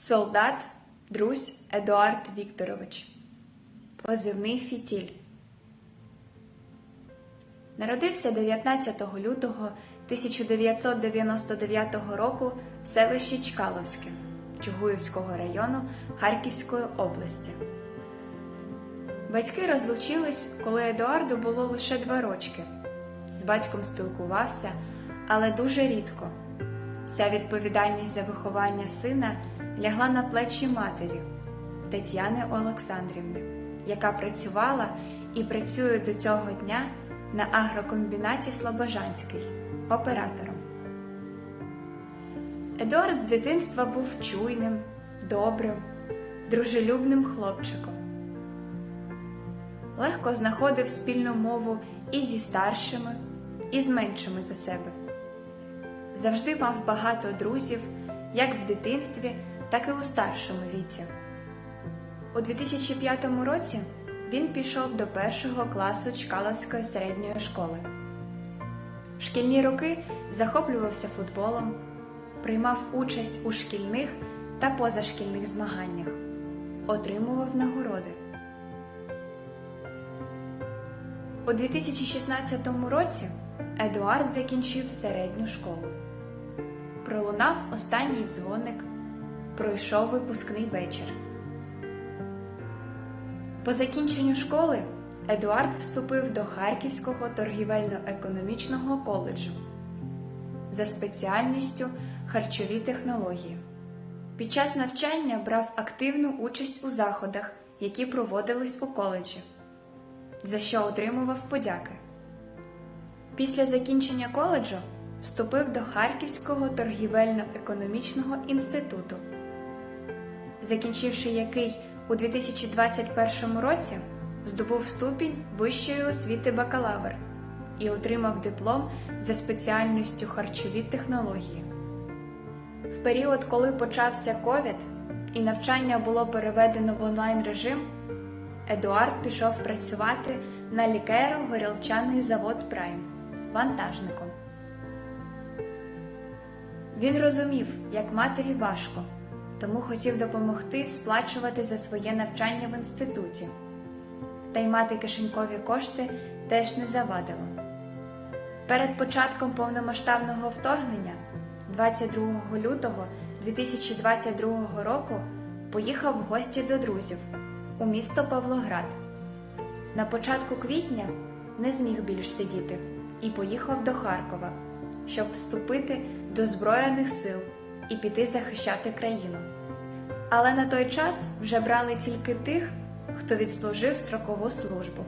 Солдат Друзь Едуард Вікторович. Позивний Фітіль. Народився 19 лютого 1999 року в селищі Чкаловське Чугуївського району Харківської області. Батьки розлучились, коли Едуарду було лише два рочки. З батьком спілкувався, але дуже рідко. Вся відповідальність за виховання сина лягла на плечі матері Тетяни Олександрівни, яка працювала і працює до цього дня на агрокомбінаті Слобожанський оператором. Едуард з дитинства був чуйним, добрим, дружелюбним хлопчиком. Легко знаходив спільну мову і зі старшими, і з меншими за себе. Завжди мав багато друзів, як в дитинстві, так і у старшому віці. У 2005 році він пішов до першого класу Чкаловської середньої школи. В шкільні роки захоплювався футболом, приймав участь у шкільних та позашкільних змаганнях, отримував нагороди. У 2016 році Едуард закінчив середню школу. Пролунав останній дзвоник, пройшов випускний вечір. По закінченню школи Едуард вступив до Харківського торгівельно-економічного коледжу за спеціальністю харчові технології. Під час навчання брав активну участь у заходах, які проводились у коледжі, за що отримував подяки. Після закінчення коледжу вступив до Харківського торгівельно-економічного інституту, закінчивши який у 2021 році здобув ступінь вищої освіти бакалавр і отримав диплом за спеціальністю харчові технології. В період, коли почався ковід і навчання було переведено в онлайн режим, Едуард пішов працювати на лікеро-горілчаний завод Прайм вантажником. Він розумів, як матері важко, тому хотів допомогти сплачувати за своє навчання в інституті. Та й мати кишенькові кошти теж не завадило. Перед початком повномасштабного вторгнення, 22 лютого 2022 року, поїхав в гості до друзів у місто Павлоград. На початку квітня не зміг більш сидіти і поїхав до Харкова, щоб вступити до Збройних сил і піти захищати країну. Але на той час вже брали тільки тих, хто відслужив строкову службу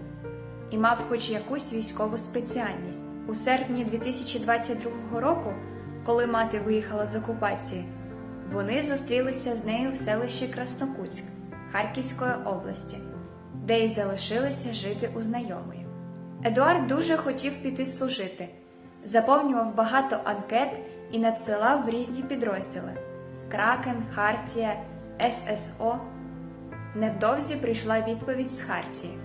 і мав хоч якусь військову спеціальність. У серпні 2022 року, коли мати виїхала з окупації, вони зустрілися з нею в селищі Краснокутськ Харківської області, де й залишилися жити у знайомої. Едуард дуже хотів піти служити, заповнював багато анкет і надсилав в різні підрозділи Кракен, Хартія, ССО. Невдовзі прийшла відповідь з Хартії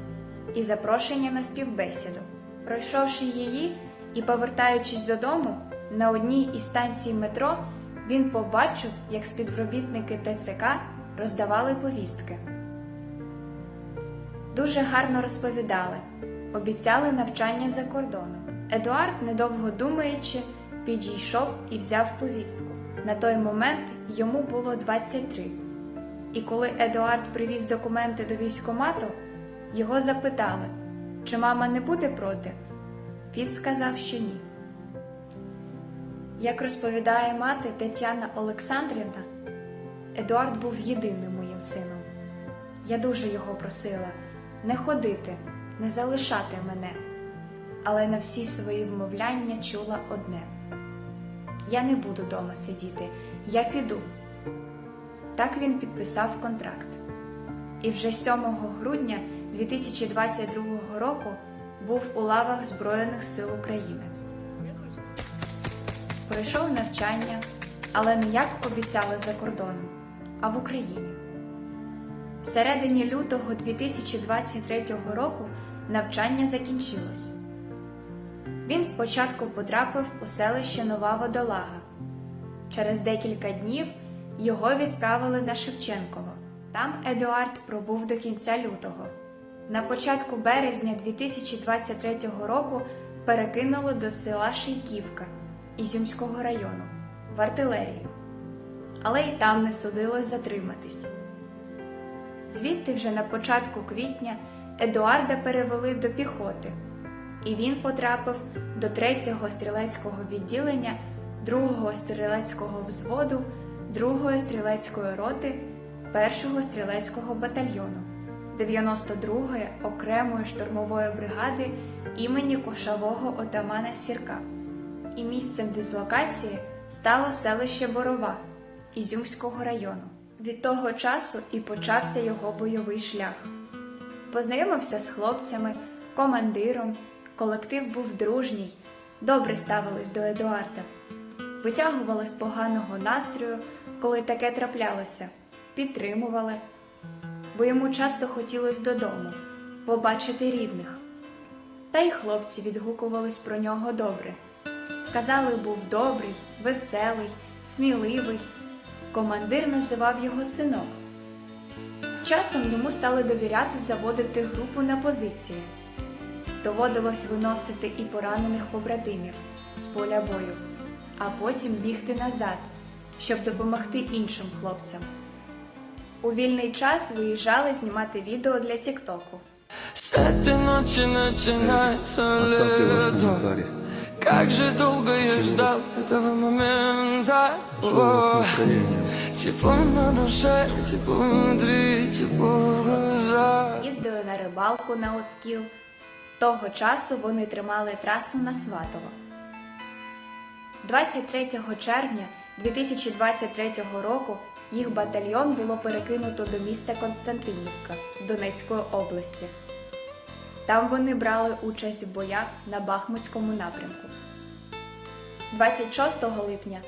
і запрошення на співбесіду. Пройшовши її і повертаючись додому, на одній із станцій метро він побачив, як співробітники ТЦК роздавали повістки. Дуже гарно розповідали, обіцяли навчання за кордоном. Едуард, недовго думаючи, підійшов і взяв повістку. На той момент йому було 23. І коли Едуард привіз документи до військомату, його запитали, чи мама не буде проти. Він сказав, що ні. Як розповідає мати Тетяна Олександрівна, Едуард був єдиним моїм сином. Я дуже його просила не ходити, не залишати мене, але на всі свої вмовляння чула одне: я не буду дома сидіти, я піду. Так він підписав контракт. І вже 7 грудня 2022 року був у лавах Збройних сил України. Пройшов навчання, але не як обіцяли за кордоном, а в Україні. В середині лютого 2023 року навчання закінчилось. Він спочатку потрапив у селище Нова Водолага. Через декілька днів його відправили на Шевченково. Там Едуард пробув до кінця лютого. На початку березня 2023 року перекинули до села Шейківка Ізюмського району в артилерію. Але й там не судилось затриматись. Звідти вже на початку квітня Едуарда перевели до піхоти, і він потрапив до 3-го стрілецького відділення 2-го стрілецького взводу 2-ї стрілецької роти 1-го стрілецького батальйону 92-ї окремої штурмової бригади імені кошового отамана Сірка. І місцем дислокації стало селище Борова Ізюмського району. Від того часу і почався його бойовий шлях. Познайомився з хлопцями, командиром, колектив був дружній, добре ставились до Едуарда, витягували з поганого настрою, коли таке траплялося, підтримували, бо йому часто хотілося додому, побачити рідних. Та й хлопці відгукувались про нього добре. Казали, був добрий, веселий, сміливий. Командир називав його синок. З часом йому стали довіряти заводити групу на позиції. Доводилось виносити і поранених побратимів з поля бою, а потім бігти назад, щоб допомогти іншим хлопцям. У вільний час виїжджали знімати відео для Тіктоку. Этой ночи начинается лето. Как же долго я ждал этого момента О? Тепло на душе, тепло внутри, тепло в глазах Їздили на рибалку на Оскіл. Того часу вони тримали трасу на Сватово. 23 червня 2023 року їх батальйон було перекинуто до міста Константинівка Донецької області. Там вони брали участь в боях на Бахмутському напрямку. 26 липня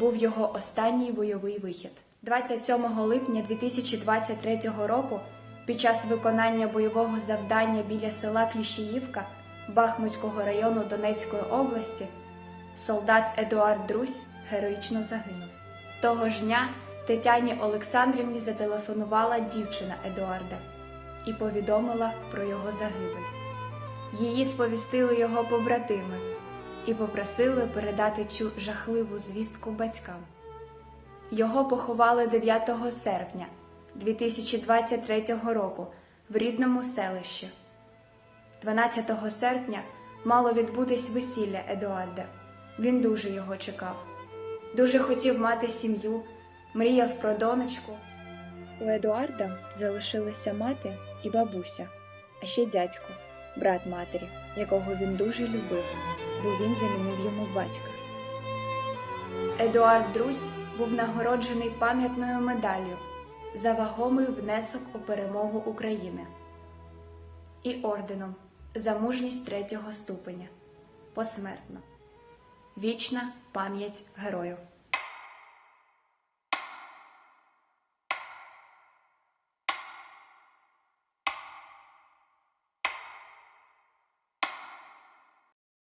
був його останній бойовий вихід. 27 липня 2023 року під час виконання бойового завдання біля села Кліщіївка Бахмутського району Донецької області солдат Едуард Друсь героїчно загинув. Того ж дня Тетяні Олександрівні зателефонувала дівчина Едуарда і повідомила про його загибель. Її сповістили його побратими і попросили передати цю жахливу звістку батькам. Його поховали 9 серпня 2023 року в рідному селищі. 12 серпня мало відбутись весілля Едуарда. Він дуже його чекав. Дуже хотів мати сім'ю, мріяв про донечку. У Едуарда залишилися мати і бабуся, а ще дядько, брат матері, якого він дуже любив, бо він замінив йому батька. Едуард Друсь був нагороджений пам'ятною медаллю за вагомий внесок у перемогу України і орденом за мужність третього ступеня посмертно. Вічна пам'ять герою.